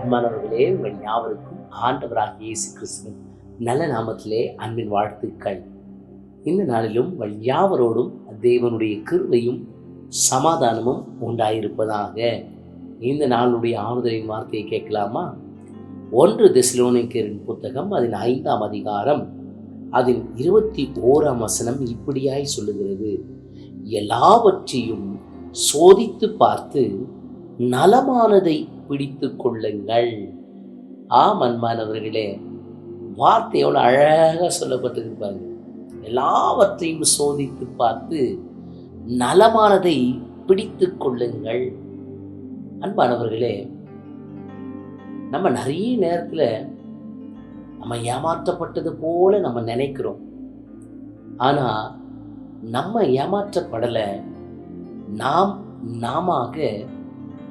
அன்பானவர்களே உங்கள் யாவருக்கும் ஆண்டவராக இயேசு கிறிஸ்துவின் நல்ல நாமத்திலே அன்பின் வாழ்த்துக்கள். இந்த நாளிலும் உங்கள் யாவரோடும் தேவனுடைய கிருவையும் சமாதானமும் உண்டாயிருப்பதாக. இந்த நாளுடைய ஆறுதலின் வார்த்தையை கேட்கலாமா? ஒன்று திசிலோனிக்கரின் புத்தகம் அதன் ஐந்தாம் அதிகாரம் அதன் இருபத்தி ஓராம் வசனம் இப்படியாய் சொல்லுகிறது. எல்லாவற்றையும் சோதித்து பார்த்து நலமானதை பிடித்து கொள்ளுங்கள். ஆம் அன்பானவர்களே வார்த்தை எவ்வளோ அழகாக சொல்லப்பட்டிருப்பாங்க எல்லாவற்றையும் சோதித்து பார்த்து நலமானதை பிடித்து கொள்ளுங்கள். அன்பானவர்களே நம்ம நிறைய நேரத்தில் நம்ம ஏமாற்றப்பட்டது போல நம்ம நினைக்கிறோம். ஆனால் நம்ம ஏமாற்றப்படலை. நாம் நாம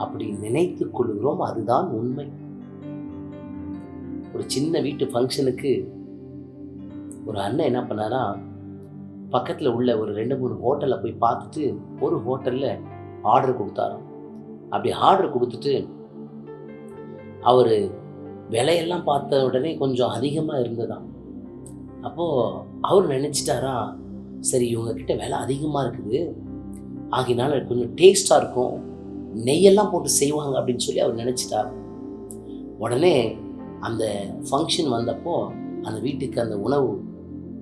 அப்படி நினைத்து கொள்கிறோம் அதுதான் உண்மை. ஒரு சின்ன வீட்டு ஃபங்க்ஷனுக்கு ஒரு அண்ணன் என்ன பண்ணாரா பக்கத்தில் உள்ள ஒரு ரெண்டு மூணு ஹோட்டலில் போய் பார்த்துட்டு ஒரு ஹோட்டலில் ஆர்டர் கொடுத்தாராம். அப்படி ஆர்டர் கொடுத்துட்டு அவர் விலையெல்லாம் பார்த்த உடனே கொஞ்சம் அதிகமாக இருந்ததாம். அப்போது அவர் நினச்சிட்டாரா சரி இவங்கக்கிட்ட விலை அதிகமாக இருக்குது. ஆகினால கொஞ்சம் டேஸ்ட்டாக இருக்கும். நெய்யெல்லாம் போட்டு செய்வாங்க அப்படின்னு சொல்லி அவர் நினச்சிட்டார். உடனே அந்த ஃபங்க்ஷன் வந்தப்போ அந்த வீட்டுக்கு அந்த உணவு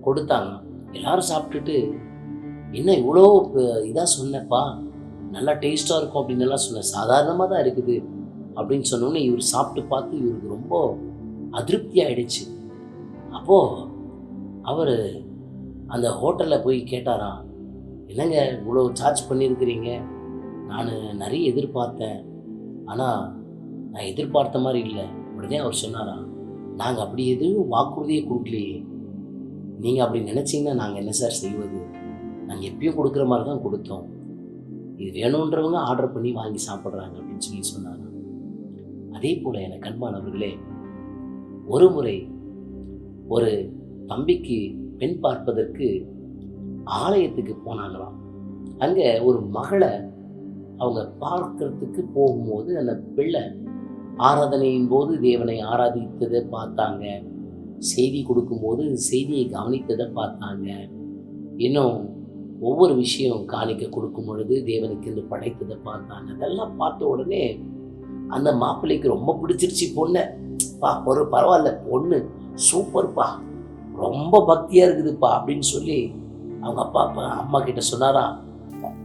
கொடுத்தாங்க. எல்லாரும் சாப்பிட்டுட்டு என்ன இவ்வளோ இதாக சொன்னப்பா நல்லா டேஸ்ட்டாக இருக்கும் அப்படின்னு எல்லாம் சொன்னேன் சாதாரணமாக தான் இருக்குது அப்படின்னு சொன்னோன்னே இவர் சாப்பிட்டு பார்த்து இவருக்கு ரொம்ப அதிருப்தி ஆயிடுச்சு. அப்போது அவர் அந்த ஹோட்டலில் போய் கேட்டாராம் என்னங்க இவ்வளோ சார்ஜ் பண்ணியிருக்கிறீங்க? நான் நிறைய எதிர்பார்த்தேன். ஆனால் நான் எதிர்பார்த்த மாதிரி இல்லை. உடனே அவர் சொன்னாராம் நாங்கள் அப்படி எதுவும் வாக்குறுதியே கொடுக்கலையே. நீங்கள் அப்படி நினச்சிங்கன்னா நாங்கள் என்ன சார் செய்வது? நாங்கள் எப்பயும் கொடுக்குற மாதிரி தான் கொடுத்தோம். இது வேணுன்றவங்க ஆர்டர் பண்ணி வாங்கி சாப்பிட்றாங்க அப்படின்னு சொல்லி சொன்னாங்க அதே போல் எனக்கு அன்பானவர்களே ஒரு முறை ஒரு தம்பிக்கு பெண் பார்ப்பதற்கு ஆலயத்துக்கு போனாங்களாம். அங்கே ஒரு மகளை அவங்க பார்க்கறதுக்கு போகும்போது அந்த பிள்ளை ஆராதனையின் போது தேவனை ஆராதித்ததை பார்த்தாங்க. செய்தி கொடுக்கும்போது செய்தியை கவனித்ததை பார்த்தாங்க. இன்னும் ஒவ்வொரு விஷயம் காணிக்க கொடுக்கும் பொழுது தேவனுக்கு என்று படைத்ததை பார்த்தாங்க. அதெல்லாம் பார்த்த உடனே அந்த மாப்பிள்ளைக்கு ரொம்ப பிடிச்சிருச்சு பொண்ணை. பா ஒரு பரவாயில்ல பொண்ணு சூப்பர்ப்பா. ரொம்ப பக்தியாக இருக்குதுப்பா அப்படின்னு சொல்லி அவங்க அப்பா அப்பா அம்மா கிட்ட சொன்னாராம்.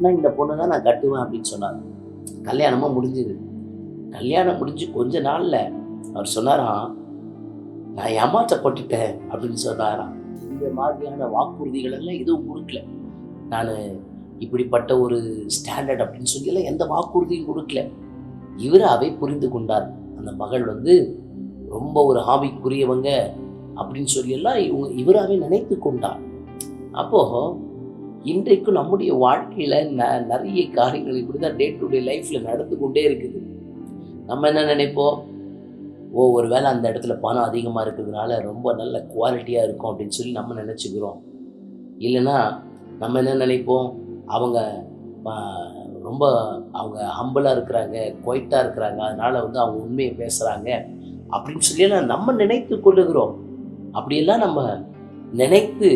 கட்டினா இந்த பொண்ணு தான் நான் கட்டுவேன் அப்படின்னு சொன்னார் கல்யாணமாக முடிஞ்சுது. கல்யாணம் முடிஞ்சு கொஞ்ச நாளில் அவர் சொன்னாராம் நான் ஏமாற்றப்பட்டுட்டேன் அப்படின்னு சொன்னாராம். இந்த மாதிரியான வாக்குறுதிகள் எல்லாம் எதுவும் கொடுக்கல. நான் இப்படிப்பட்ட ஒரு ஸ்டாண்டர்ட் அப்படின்னு சொல்லியெல்லாம் எந்த வாக்குறுதியும் கொடுக்கல. இவராகவே புரிந்து கொண்டார். அந்த மகள் வந்து ரொம்ப ஒரு ஹாபிக்குரியவங்க அப்படின்னு சொல்லியெல்லாம் இவங்க இவராகவே நினைத்து கொண்டார். அப்போது இன்றைக்கு நம்முடைய வாழ்க்கையில் ந நிறைய காரியங்கள் இப்படி தான் டே டு டே லைஃப்பில் நடந்து கொண்டே இருக்குது. நம்ம என்ன நினைப்போம்? ஓ ஒரு வேளை அந்த இடத்துல பணம் அதிகமாக இருக்கிறதுனால ரொம்ப நல்ல குவாலிட்டியாக இருக்கும் அப்படின்னு சொல்லி நம்ம நினச்சிக்கிறோம். இல்லைன்னா நம்ம என்ன நினைப்போம்? அவங்க ரொம்ப அவங்க ஹம்பிளாக இருக்கிறாங்க குவைட்டாக இருக்கிறாங்க அதனால் வந்து அவங்க உண்மையை பேசுகிறாங்க அப்படின்னு சொல்லி நம்ம நினைத்து கொள்ளுகிறோம். அப்படியெல்லாம் நம்ம நினைத்து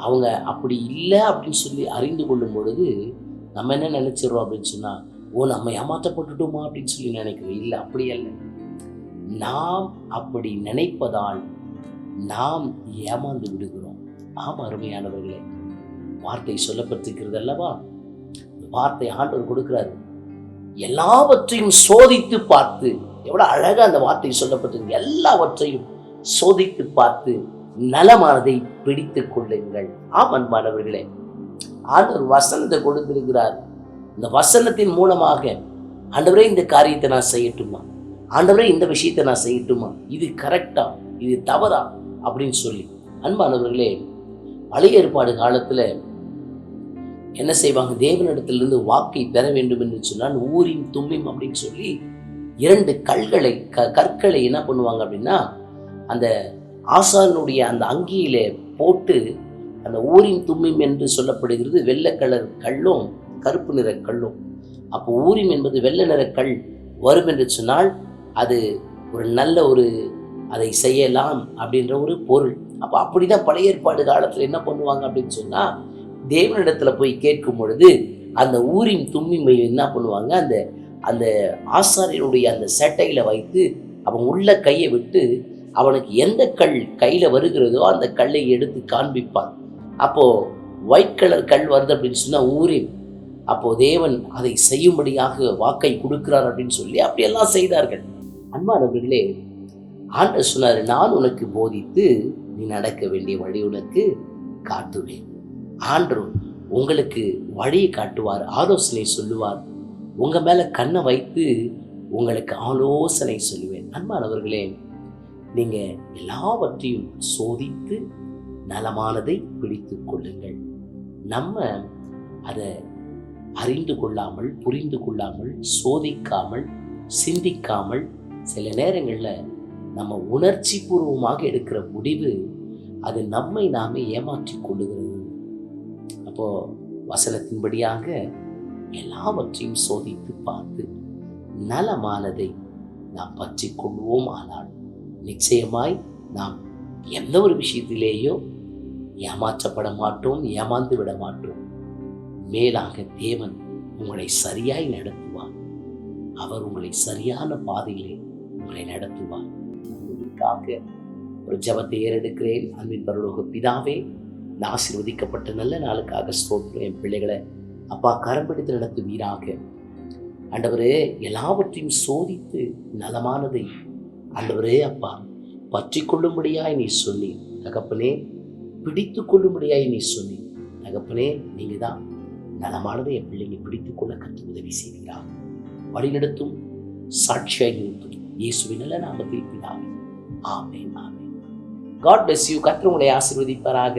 அவங்க அப்படி இல்லை அப்படின்னு சொல்லி அறிந்து கொள்ளும் பொழுது நம்ம என்ன நினைச்சிடுறோம் அப்படின்னு சொன்னால் ஓ நம்ம ஏமாற்றப்பட்டுட்டோமா அப்படின்னு சொல்லி நினைக்கிறோம். இல்லை அப்படி அல்ல. நாம் அப்படி நினைப்பதால் நாம் ஏமாந்து விடுகிறோம். ஆம் அருமையானவர்களே. வார்த்தை சொல்லப்பட்டிருக்கிறது அல்லவா? வார்த்தை ஆண்டவர் கொடுக்கிறாரு. எல்லாவற்றையும் சோதித்து பார்த்து எவ்வளோ அழகாக அந்த வார்த்தை சொல்லப்பட்டிருக்கு. எல்லாவற்றையும் சோதித்து பார்த்து நலமானதை பிடித்து கொள்ளுங்கள். ஆம் அன்பானவர்களே ஆண்டவர் வசனத்தை கொடுத்திருக்கிறார். இந்த வசனத்தின் மூலமாக ஆண்டவரே இந்த காரியத்தை நான் செய்யட்டுமா? ஆண்டவரே இந்த விஷயத்தை நான் செய்யட்டுமா? இது கரெக்டா? இது தவறா? அப்படின்னு சொல்லி. அன்பானவர்களே பழைய ஏற்பாடு காலத்தில் என்ன செய்வாங்க? தேவனிடத்திலிருந்து வாக்கை பெற வேண்டும் என்று சொன்னால் ஊரின் தும்மிம் அப்படின்னு சொல்லி இரண்டு கல்களை க கற்களை என்ன பண்ணுவாங்க அப்படின்னா அந்த ஆசானுடைய அந்த அங்கியில போட்டு அந்த ஊரின் தும்மிம் என்று சொல்லப்படுகிறது வெள்ளை கலர் கல்லும் கருப்பு நிற கல்லும். அப்போ ஊரிம் என்பது வெள்ளை நிற கல் வரும் என்று சொன்னால் அது ஒரு நல்ல ஒரு அதை செய்யலாம் அப்படின்ற ஒரு பொருள். அப்போ அப்படிதான் பழைய ஏற்பாடு காலத்தில் என்ன பண்ணுவாங்க அப்படின்னு சொன்னால் தேவனிடத்தில் போய் கேட்கும் பொழுது அந்த ஊரின் தும்மிமை என்ன பண்ணுவாங்க? அந்த அந்த ஆசாரியனுடைய அந்த சட்டையில் வைத்து அவன் உள்ள கையை விட்டு அவனுக்கு எந்த கல் கையில் வருகிறதோ அந்த கல்லை எடுத்து காண்பிப்பான். அப்போது ஒயிட் கலர் கல் வருது அப்படின்னு சொன்னால் ஊரின் அப்போது தேவன் அதை செய்யும்படியாக வாக்கை கொடுக்கிறார் அப்படின்னு சொல்லி அப்படியெல்லாம் செய்தார்கள். அன்பானவர்களே ஆண்ட சொன்னார் நான் உனக்கு போதித்து நீ நடக்க வேண்டிய வழி உனக்கு காட்டுவேன். ஆண்டு உங்களுக்கு வழியை காட்டுவார் ஆலோசனை சொல்லுவார். உங்கள் மேலே கண்ணை வைத்து உங்களுக்கு ஆலோசனை சொல்லுவேன். அன்பானவர்களே நீங்கள் எல்லாவற்றையும் சோதித்து நலமானதை பிடித்து கொள்ளுங்கள். நம்ம அதை அறிந்து கொள்ளாமல் புரிந்து கொள்ளாமல் சோதிக்காமல் சிந்திக்காமல் சில நேரங்களில் நம்ம உணர்ச்சி பூர்வமாக எடுக்கிற முடிவு அது நம்மை நாமே ஏமாற்றி கொள்ளுகிறது. அப்போது வசனத்தின்படியாக எல்லாவற்றையும் சோதித்து பார்த்து நலமானதை நாம் பற்றி கொள்வோம் ஆனால் நிச்சயமாய் நாம் எந்த ஒரு விஷயத்திலேயோ ஏமாற்றப்பட மாட்டோம் ஏமாந்து விட மாட்டோம். மேலாக தேவன் உங்களை சரியாய் நடத்துவார். அவர் உங்களை சரியான பாதையிலே உங்களை நடத்துவார். உங்களுக்காக ஒரு ஜபத்தை ஏறெடுக்கிறேன். அன்பின் பரலோக பிதாவே நான் ஆசீர்வதிக்கப்பட்ட நல்ல நாளுக்காக ஸ்தோத்திரம். என் பிள்ளைகளை அப்பா கரம்பிடித்து நடத்துவீராக. ஆண்டவரே எல்லாவற்றையும் சோதித்து நலமானதை ஆண்டவரே அப்பா பற்றி கொள்ளும்படியாய் நீ சொன்னி தகப்பனே பிடித்து கொள்ளும்படியாய் நீ சொன்னி தகப்பனே நீங்க தான் நலமானதை என் பிள்ளைங்க பிடித்து கொள்ள கற்று உதவி செய்கிறார் வழிநடத்தும் சாட்சியாக நிறுத்தும் இயேசுவின் நல்ல நாமத்தில் பிதாவே. ஆமே ஆமே காட் பிளஸ் யூ கர்த்தர் உங்களை ஆசிர்வதிப்பாராக.